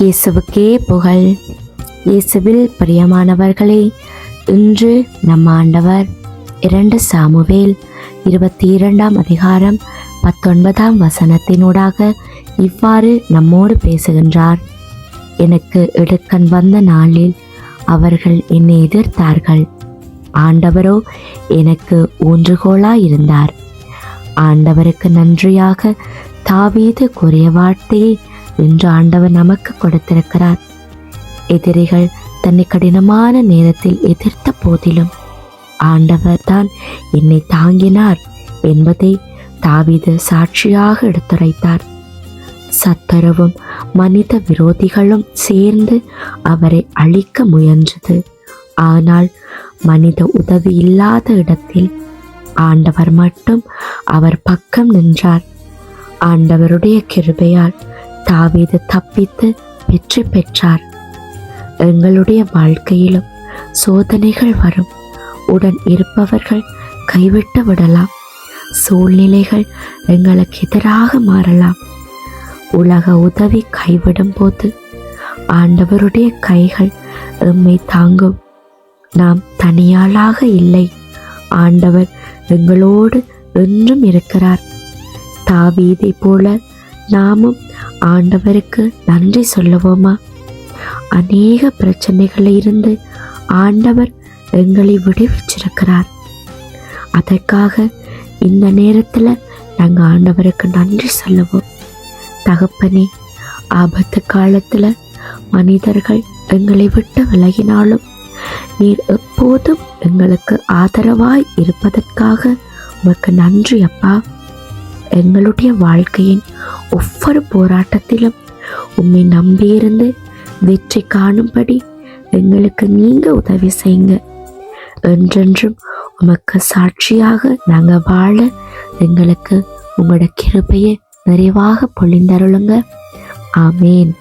இயேசுவுக்கே புகழ். இயேசுவில் பிரியமானவர்களே இன்று நம் ஆண்டவர் இரண்டு சாமுவேல் இருபத்தி இரண்டாம் அதிகாரம் பத்தொன்பதாம் வசனத்தினூடாக இவ்வாறு நம்மோடு பேசுகின்றார். எனக்கு இடுக்கண் வந்த நாளில் அவர்கள் என்னை எதிர்த்தார்கள். ஆண்டவரோ எனக்கு ஊன்றுகோலாயிருந்தார். ஆண்டவருக்கு நன்றியாக தாவீது கூறிய வார்த்தையை என்று ஆண்டவர் நமக்கு கொடுத்திருக்கிறார். எதிரிகள் தன்னை கடினமான நேரத்தில் எதிர்த்த போதிலும் ஆண்டவர் தான் என்னை தாங்கினார் என்பதை தாவிது சாட்சியாக எடுத்துரைத்தார். சத்தரவும் மனித விரோதிகளும் சேர்ந்து அவரை அழிக்க முயன்றது. ஆனால் மனித உதவி இல்லாத இடத்தில் ஆண்டவர் மட்டும் அவர் பக்கம் நின்றார். ஆண்டவருடைய கிருபையால் தாவீது தப்பித்து வெற்றி பெற்றார். எங்களுடைய வாழ்க்கையிலும் சோதனைகள் வரும். உடன் இருப்பவர்கள் கைவிட்டு விடலாம். சூழ்நிலைகள் எங்களுக்கு எதிராக மாறலாம். உலக உதவி கைவிடும் போது ஆண்டவருடைய கைகள் எம்மை தாங்கும். நாம் தனியாளாக இல்லை. ஆண்டவர் எங்களோடு என்றும் இருக்கிறார். தாவீதை போல நாமும் ஆண்டவருக்கு நன்றி சொல்லுவோமா? அநேக பிரச்சனைகளில் இருந்து ஆண்டவர் எங்களை விடுவிச்சிருக்கிறார். அதற்காக இந்த நேரத்தில் நாங்கள் ஆண்டவருக்கு நன்றி சொல்லுவோம். தகப்பனே ஆபத்து காலத்தில் மனிதர்கள் எங்களை விட்டு விலகினாலும் நீர் எப்போதும் எங்களுக்கு ஆதரவாய் இருப்பதற்காக உமக்கு நன்றி அப்பா. எங்களுடைய வாழ்க்கையின் ஒவ்வொரு போராட்டத்திலும் உண்மை நம்பியிருந்து வெற்றி காணும்படி எங்களுக்கு நீங்க உதவி செய்யுங்க. என்றென்றும் உமக்கு சாட்சியாக நாங்கள் வாழ எங்களுக்கு உங்களோட கிருபையை நிறைவாக பொழிந்தருளுங்க. ஆமேன்.